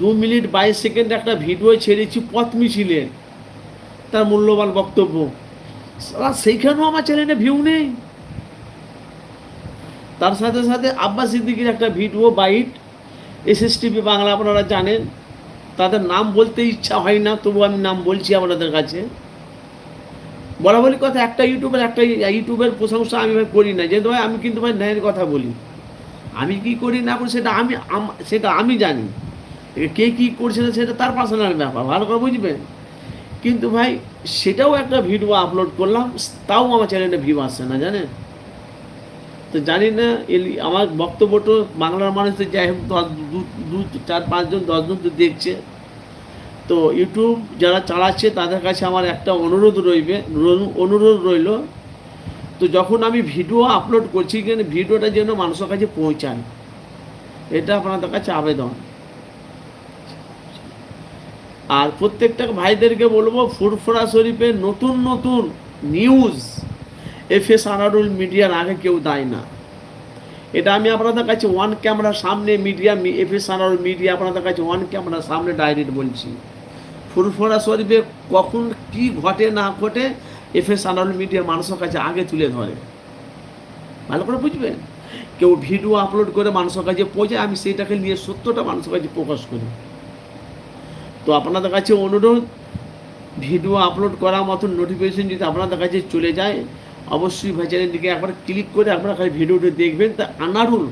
দু মিনিট বাইশ সেকেন্ড একটা ভিডিও ছেড়েছি পথ মিছিলের তার মূল্যবান বক্তব্য। সেইখানেও আমার চ্যানেলে ভিউ নেই। তার সাথে সাথে আব্বাস সিদ্দিকির একটা video byte, S TV Bangla আপনারা জানেন। তাদের নাম বলতে ইচ্ছা হয় না, তবু আমি নাম বলছি আপনাদের কাছে। বলা বলি কথা, একটা ইউটিউবের একটা ইউটিউবের প্রশংসা আমি করি না। যেহেতু ভাই, আমি কিন্তু ভাই ন্যায়ের কথা বলি। আমি কি করি না করি, সেটা আমি সেটা আমি জানি। কে কী করছে না সেটা তার পার্সোনাল ব্যাপার, ভালো করে বুঝবেন। কিন্তু ভাই, সেটাও একটা ভিডিও আপলোড করলাম, তাও আমার চ্যানেলে ভিউ আসছে না, জানেন? তো জানি না আমার বক্তব্যটা বাংলার মানুষ তো যাই হোক দু চার পাঁচজন দশজন তো দেখছে। তো ইউটিউব যারা চালাচ্ছে, তাদের কাছে আমার একটা অনুরোধ রইবে, অনুরোধ রইল তো যখন আমি ভিডিও আপলোড করছি, কিন্তু ভিডিওটা যেন মানুষের কাছে পৌঁছায়। এটা আপনাদের কাছে আবেদন। আর প্রত্যেকটা ভাইদেরকে বলব, ফুরফুরা শরীফে নতুন নতুন নিউজ এফ এস আনারুল মিডিয়ার আগে কেউ দেয় না। এটা আমি আপনাদের কাছে ওয়ান ক্যামেরার সামনে media F S Anarul media আপনাদের কাছে ওয়ান ক্যামেরার সামনে ডাইরেক্ট বলছি। ফুরফুরা শরীফে কখন কি ঘটে না ঘটে এফ এস আনারুল মিডিয়া মানুষের কাছে আগে তুলে ধরে। ভালো করে বুঝবেন? কেউ ভিডিও আপলোড করে মানুষের কাছে পৌঁছায়, আমি সেইটাকে নিয়ে সত্যটা মানুষের কাছে প্রকাশ করি। তো আপনাদের কাছে অনুরোধ ভিডিও আপলোড করার মতন নোটিফিকেশন যদি আপনাদের কাছে চলে যায়, অবশ্যই ভাই চ্যানেলটিকে একবার ক্লিক করে আপনারা খালি ভিডিওটি দেখবেন। তা আনারুল,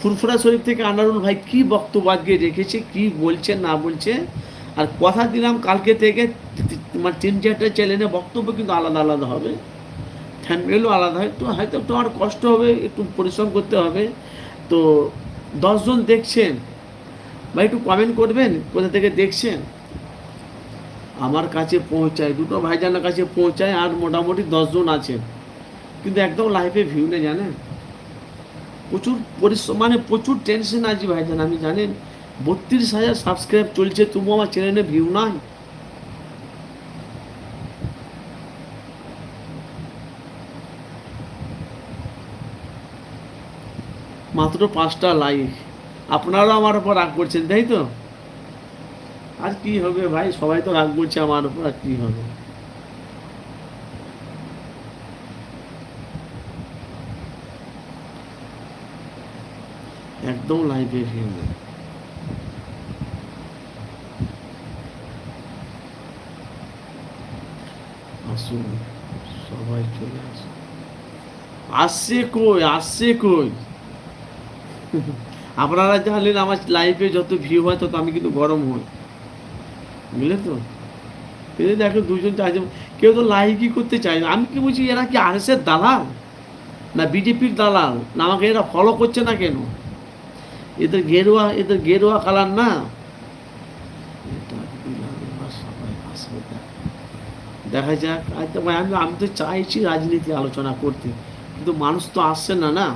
ফুরফুরা শরীফ থেকে আনারুল ভাই কি বক্তব্য আজকে রেখেছে, কি বলছে, না বলছে, আর কথা দিলাম কালকে থেকে মানে তিন চারটে চ্যানেলে বক্তব্য কিন্তু আলাদা আলাদা হবে। থ্যানমেলও আলাদা হয়। তো হয়তো আমার কষ্ট হবে, একটু পরিশ্রম করতে হবে। তো দশজন দেখছেন, ভাই একটু কমেন্ট করবেন, কোথা থেকে দেখছেন? আমার কাছে পৌঁছায়, দুটো ভাইজানের কাছে পৌঁছায় আর মোটামুটি দশজন আছে কিন্তু একদম লাইফে ভিউ নেই, জানেন? প্রচুর পরিশ্রম মানে প্রচুর টেনশন আছে ভাইজান, আমি জানেন। বত্রিশ হাজার সাবস্ক্রাইব চলছে তবু আমার চ্যানেলে ভিউ নাই। মাত্র পাঁচটা লাইক আপনারাও আমার উপর রাগ করছেন, তাই তো? আর কি হবে ভাই? সবাই তো রাগ করছে আমার উপর, আর কি হবে? একদম লাইভে ভিউ নেই আসুন, সবাই চলে আসুন। আসছে কই? আসছে কই? আপনারা জানলেন আমার লাইফে যত ভিউ হয়, তত আমি কিন্তু গরম হই। বুঝলে তো? দেখো দুজন চারজন, কেউ তো লাইকই করতে চায় না। আমি কি বলছি, এরা কি আরএসের দালাল? না বিজেপির দালাল? না আমাকে এরা ফলো করছে না কেন? এদের গেরুয়া এদের গেরুয়া কালার না? দেখ। যাক আমি আমি তো চাইছি রাজনীতি আলোচনা করতে, কিন্তু মানুষ তো আসছে না না?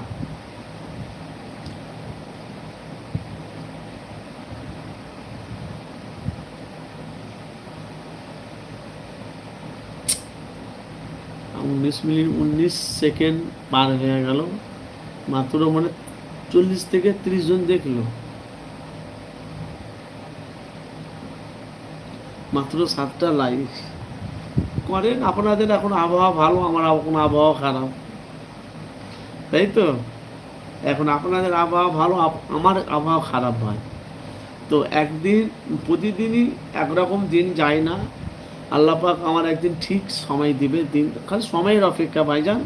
উনিশ মিনিট উনিশ সেকেন্ড পার হয়ে গেল। মাত্র মানে চল্লিশ থেকে ত্রিশ জন দেখল। মাত্র সাতটা লাইক করেন, আপনাদের এখন আবহাওয়া ভালো, আমার এখন আবহাওয়া খারাপ। তাই তো? এখন আপনাদের আবহাওয়া ভালো আমার আবহাওয়া খারাপ হয় তো একদিন, প্রতিদিনই একরকম দিন যায় না। আল্লাহ পাক আমার একদিন ঠিক সময় দিবে, দিন, খালি সময়ের অপেক্ষা ভাইজান।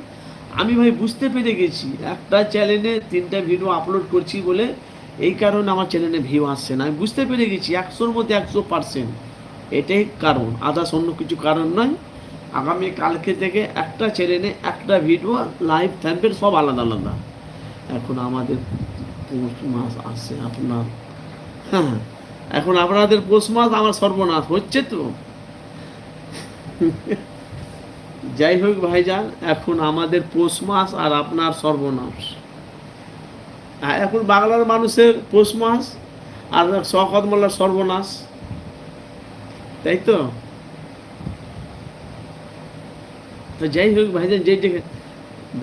আমি ভাই বুঝতে পেরে গেছি, একটা চ্যানেলে তিনটা ভিডিও আপলোড করছি বলে এই কারণে আমার চ্যানেলে ভিউ আসছে না। আমি বুঝতে পেরে গেছি একশোর মধ্যে একশো পার্সেন্ট এটাই কারণ আদার্স অন্য কিছু কারণ নয়। আগামী কালকে থেকে একটা চ্যানেলে একটা ভিডিও লাইভ থাকবে সব আলাদা আলাদা। এখন আমাদের পৌষ মাস আসছে আপনার। হ্যাঁ। এখন আপনাদের পৌষ মাস আমার সর্বনাশ হচ্ছে তো। যাই হোক ভাইজান, এখন আমাদের পৌষ মাস আর আপনার সর্বনাশ। এখন বাংলার মানুষের পৌষ মাস আর শখত মোল্লার সর্বনাশ। তাই তো? যাই হোক ভাইজান, যেই যে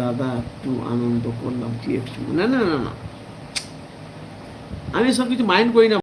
দাদা, একটু আনন্দ করলাম, কি একটু না না না না। আমি সব কিছু মাইন্ড করি না।